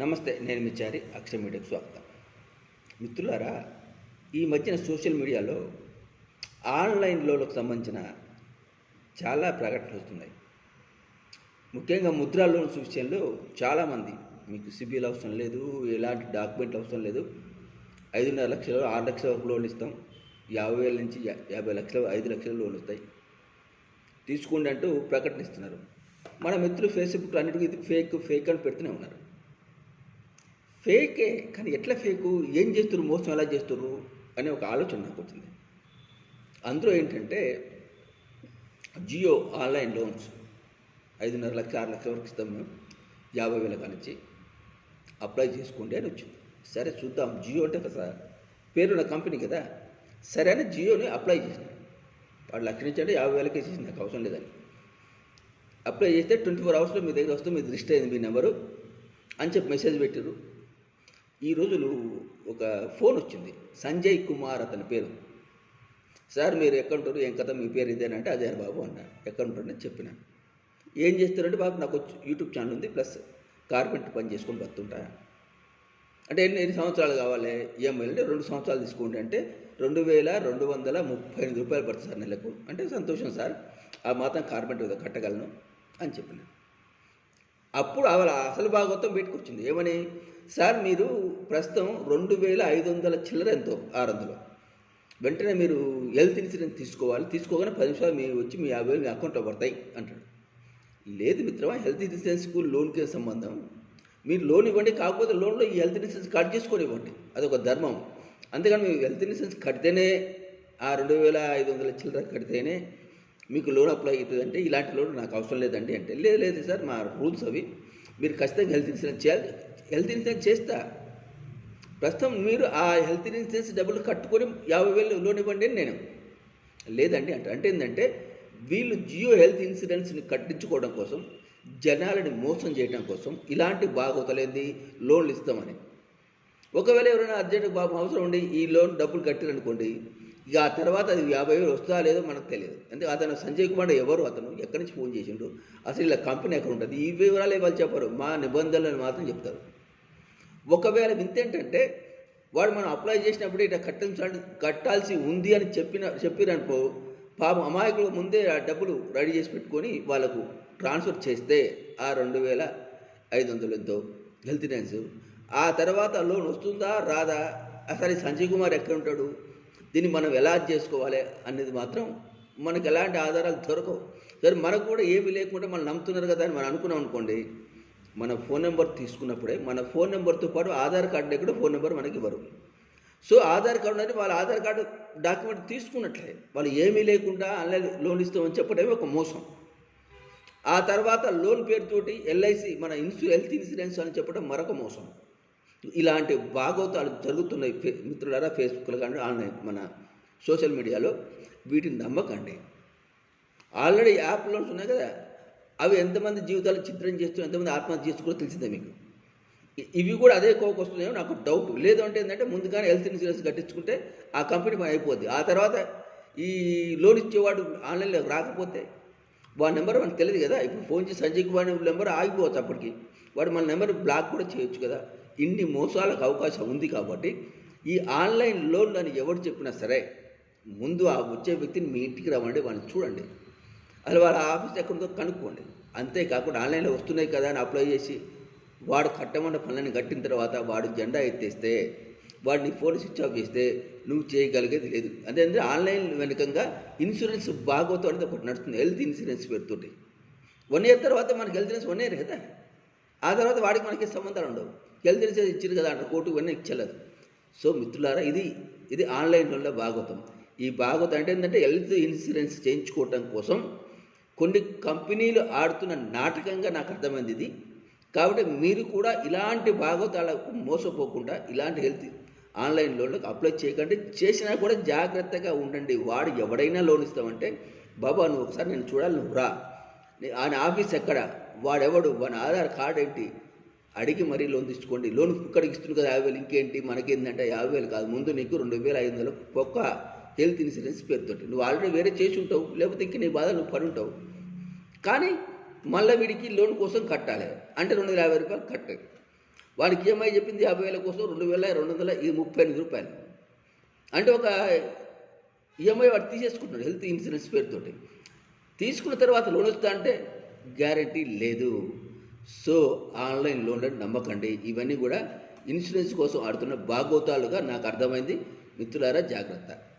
నమస్తే నేను మిచ్చారి అక్షయ మీడియాకు స్వాగతం. మిత్రులారా ఈ మధ్యన సోషల్ మీడియాలో ఆన్లైన్ సంబంధించిన చాలా ప్రకటనలు వస్తున్నాయి. ముఖ్యంగా ముద్రా లోన్స్ విషయంలో చాలామంది మీకు సిబిల్ అవసరం లేదు ఎలాంటి డాక్యుమెంట్లు అవసరం లేదు ఐదున్నర లక్షలు ఆరు లక్షల వరకు లోన్ ఇస్తాం యాభై వేల నుంచి యాభై లక్షలు ఐదు లక్షల లోన్ వస్తాయి. తీసుకోండి అంటూ ప్రకటనిస్తున్నారు మన మిత్రులు ఫేస్బుక్లో అన్నిటికీ ఇది ఫేక్ ఫేక్ అని పెడుతూనే ఉన్నారు. ఫేకే కానీ ఎట్లా ఫేకు? ఏం చేస్తున్నారు మోసం ఎలా చేస్తారు అనే ఒక ఆలోచన నాకు వచ్చింది. అందులో ఏంటంటే జియో ఆన్లైన్ లోన్స్ ఐదున్నర లక్ష ఆరు లక్షల వరకు ఇస్తాం మేము. యాభై వేల కానిచ్చి అప్లై చేసుకోండి అని వచ్చింది. సరే చూద్దాం. జియో అంటే కదా పేరున్న కంపెనీ కదా. సరే అని జియోని అప్లై చేసిన వాడు లక్ష నుంచి అంటే యాభై వేలకే చేసింది. నాకు అవసరం లేదని. అప్లై చేస్తే ట్వంటీ ఫోర్ అవర్స్లో మీ దగ్గర వస్తే మీది రిజిస్టర్ అయింది మీ నెంబరు అని చెప్పి మెసేజ్ పెట్టారు ఈ రోజులు ఒక ఫోన్ వచ్చింది. సంజయ్ కుమార్ అతని పేరు. సార్ మీరు ఎక్కడుంటారు? ఏం కథ? మీ పేరు ఇదేనంటే అదే బాబు అన్న ఎక్కడుంటారని చెప్పినాను చెప్పిన. ఏం చేస్తారంటే బాబు నాకు యూట్యూబ్ ఛానల్ ఉంది. ప్లస్ కార్పెంటర్ పని చేసుకొని బతుంటా. అంటే ఎన్ని ఎన్ని సంవత్సరాలు కావాలి? ఈఎంఐ అంటే రెండు సంవత్సరాలు తీసుకోండి అంటే రెండు వేల రెండు వందల ముప్పై ఎనిమిది రూపాయలు పడుతుంది సార్ నెలకు. అంటే సంతోషం సార్. ఆ మాత్రం కార్పెంటర్ కట్టగలను అని చెప్పిన. అప్పుడు ఆవిడ అసలు భాగవతం పెట్టుకొచ్చింది ఏమని? సార్ మీరు ప్రస్తుతం రెండు వేల ఐదు వందల చిల్లర ఎంతో ఆరు వందలు. వెంటనే మీరు హెల్త్ ఇన్సూరెన్స్ తీసుకోవాలి. తీసుకోగానే పది నిమిషాలు మీరు వచ్చి మీ యాభై వేలు మీ అకౌంట్లో పడతాయి అంటాడు. లేదు మిత్రమా హెల్త్ ఇన్సూరెన్స్కు లోన్కి సంబంధం. మీరు లోన్ ఇవ్వండి కాకపోతే లోన్లో ఈ హెల్త్ ఇన్సూరెన్స్ కట్ చేసుకొని ఇవ్వండి. అదొక ధర్మం. అంతేగాని మీరు హెల్త్ ఇన్సూరెన్స్ కడితేనే ఆ రెండు వేల ఐదు వందల చిల్లర కడితేనే మీకు లోన్ అప్లై అవుతుంది అంటే ఇలాంటి లోన్ నాకు అవసరం లేదండి అంటే లేదు లేదు సార్ మా రూల్స్ అవి. మీరు ఖచ్చితంగా హెల్త్ ఇన్సూరెన్స్ చేయాలి. హెల్త్ ఇన్సూరెన్స్ చేస్తా. ప్రస్తుతం మీరు ఆ హెల్త్ ఇన్సూరెన్స్ డబ్బులు కట్టుకొని యాభై వేలు లోన్ ఇవ్వండి అని నేను. లేదండి అంటే అంటే ఏంటంటే వీళ్ళు జియో హెల్త్ ఇన్సూరెన్స్ని కట్టించుకోవడం కోసం జనాలని మోసం చేయడం కోసం ఇలాంటి బాగోతలేంది లోన్లు ఇస్తామని. ఒకవేళ ఎవరైనా అర్జెంట్ బాబు అవసరం ఉండి ఈ లోన్ డబ్బులు కట్టారనుకోండి ఇక ఆ తర్వాత అది యాభై వేలు వస్తుందా లేదో మనకు తెలియదు. అంటే అతను సంజయ్ కుమార్ ఎవరు? అతను ఎక్కడి నుంచి ఫోన్ చేసిండు? అసలు ఇలా కంపెనీ ఎక్కడ ఉంటుంది? ఈ వివరాలు వాళ్ళు చెప్పరు. మా నిబంధనలను మాత్రం చెప్తారు. ఒకవేళ వింత ఏంటంటే వాడు మనం అప్లై చేసినప్పుడు ఇట్లా కట్టించాలి కట్టాల్సి ఉంది అని చెప్పిన చెప్పిరనుకో పాపం అమాయకులు ముందే ఆ డబ్బులు రెడీ చేసి పెట్టుకొని వాళ్ళకు ట్రాన్స్ఫర్ చేస్తే ఆ రెండు వేల ఐదు వందలు ఎంతో? Health insurance. ఆ తర్వాత లోన్ వస్తుందా? రాదా? అసలు సంజయ్ కుమార్ ఎక్కడ ఉంటాడు? దీన్ని మనం ఎలా చేసుకోవాలి అనేది మాత్రం మనకు ఎలాంటి ఆధారాలు దొరకవు. సరే మనకు కూడా ఏమీ లేకుండా మనం నమ్ముతున్నారు కదా అని మనం అనుకున్నాం అనుకోండి మన ఫోన్ నెంబర్ తీసుకున్నప్పుడే మన ఫోన్ నెంబర్తో పాటు ఆధార్ కార్డు కూడా ఫోన్ నెంబర్ మనకి ఇవ్వరు. సో ఆధార్ కార్డు అనేది వాళ్ళ ఆధార్ కార్డు డాక్యుమెంట్ తీసుకున్నట్లే. వాళ్ళు ఏమీ లేకుండా ఆన్లైన్ లోన్ ఇస్తామని చెప్పడమే ఒక మోసం. ఆ తర్వాత లోన్ పేరుతోటి ఎల్ఐసి మన ఇన్సూ హెల్త్ ఇన్సూరెన్స్ అని చెప్పడం మరొక మోసం. ఇలాంటి భాగవతాలు జరుగుతున్నాయి ఫే మిత్రులారా ఫేస్బుక్లో కానీ ఆన్లైన్ మన సోషల్ మీడియాలో వీటిని నమ్మకండి. ఆల్రెడీ యాప్ లోన్స్ ఉన్నాయి కదా అవి ఎంతమంది జీవితాలు చిత్రం చేస్తూ ఎంతమంది ఆత్మహత్య చేసుకోవడం తెలిసిందే మీకు. ఇవి కూడా అదే కోకు వస్తున్నాయో నాకు డౌట్. లేదంటే ఏంటంటే ముందుగానే హెల్త్ ఇన్సూరెన్స్ కట్టించుకుంటే ఆ కంపెనీ పని అయిపోద్ది. ఆ తర్వాత ఈ లోన్ ఇచ్చేవాడు ఆన్లైన్లో రాకపోతే వాడి నెంబర్ మనకు తెలియదు కదా. ఇప్పుడు ఫోన్ చేసి సంజయ్ కుమార్ నెంబర్ ఆగిపోవచ్చు అప్పటికి. వాడు మన నెంబర్ బ్లాక్ కూడా చేయొచ్చు కదా. ఇన్ని మోసాలకు అవకాశం ఉంది కాబట్టి ఈ ఆన్లైన్ లోన్ అని ఎవరు చెప్పినా సరే ముందు ఆ వచ్చే వ్యక్తిని మీ ఇంటికి రమ్మండి వాళ్ళని చూడండి. అసలు వాళ్ళ ఆఫీస్ ఎక్కడుందో కనుక్కోండి. అంతేకాకుండా ఆన్లైన్లో వస్తున్నాయి కదా అని అప్లై చేసి వాడు కట్టమన్న పనులను కట్టిన తర్వాత వాడు జెండా ఎత్తేస్తే వాడిని ఫోన్ స్విచ్ ఆఫ్ చేస్తే నువ్వు చేయగలిగేది లేదు. అదే ఆన్లైన్ వెనుకంగా ఇన్సూరెన్స్ బాగోతో అనేది ఒకటి నడుస్తుంది హెల్త్ ఇన్సూరెన్స్ పెడుతుంటే వన్ ఇయర్ తర్వాత మనకి హెల్త్ ఇన్సూరెన్స్ వన్ ఇయర్ కదా? ఆ తర్వాత వాడికి మనకి సంబంధాలు ఉండవు? హెల్త్ తెలిసేది ఇచ్చింది కదా అంటారు. కోర్టు ఇవన్నీ ఇచ్చలేదు. సో మిత్రులారా ఇది ఇది ఆన్లైన్లో భాగవతం ఈ భాగవతం అంటే ఏంటంటే హెల్త్ ఇన్సూరెన్స్ చేయించుకోవటం కోసం కొన్ని కంపెనీలు ఆడుతున్న నాటకంగా నాకు అర్థమైంది ఇది. కాబట్టి మీరు కూడా ఇలాంటి భాగవతాలకు మోసపోకుండా ఇలాంటి హెల్త్ ఆన్లైన్ లోన్లకు అప్లై చేయకండి. చేసినా కూడా జాగ్రత్తగా ఉండండి. వాడు ఎవడైనా లోన్ ఇస్తామంటే బాబా నువ్వు ఒకసారి నేను చూడాలి నువ్వు రా. ఆయన ఆఫీస్ ఎక్కడ? వాడెవడు? వాని ఆధార్ కార్డ్ ఏంటి? అడిగి మరీ లోన్ తీసుకోండి. లోన్ ఇక్కడికి ఇస్తుంది కదా యాభై వేలు. ఇంకేంటి? మనకేందంటే యాభై వేలు కాదు. ముందు నీకు రెండు వేల ఐదు వందల ఒక్క హెల్త్ ఇన్సూరెన్స్ పేరుతోటి. నువ్వు ఆల్రెడీ వేరే చేసి ఉంటావు. లేకపోతే ఇంక నీ బాధ నువ్వు పడి ఉంటావు. కానీ మళ్ళీ వీడికి లోన్ కోసం కట్టాలి. అంటే రెండు వేల యాభై రూపాయలు కట్టాలి వాడికి ఈఎంఐ చెప్పింది? యాభై వేల కోసం రెండు వేల రెండు వందల ముప్పై ఎనిమిది రూపాయలు. అంటే ఒక ఈఎంఐ వాడు తీసేసుకుంటున్నాడు హెల్త్ ఇన్సూరెన్స్ పేరుతోటి. తీసుకున్న తర్వాత లోన్ వస్తా అంటే గ్యారంటీ లేదు. సో ఆన్లైన్ లోన్లు నమ్మకండి. ఇవన్నీ కూడా ఇన్సూరెన్స్ కోసం ఆడుతున్న బాగోతాలుగా నాకు అర్థమైంది. మిత్రులారా జాగ్రత్త.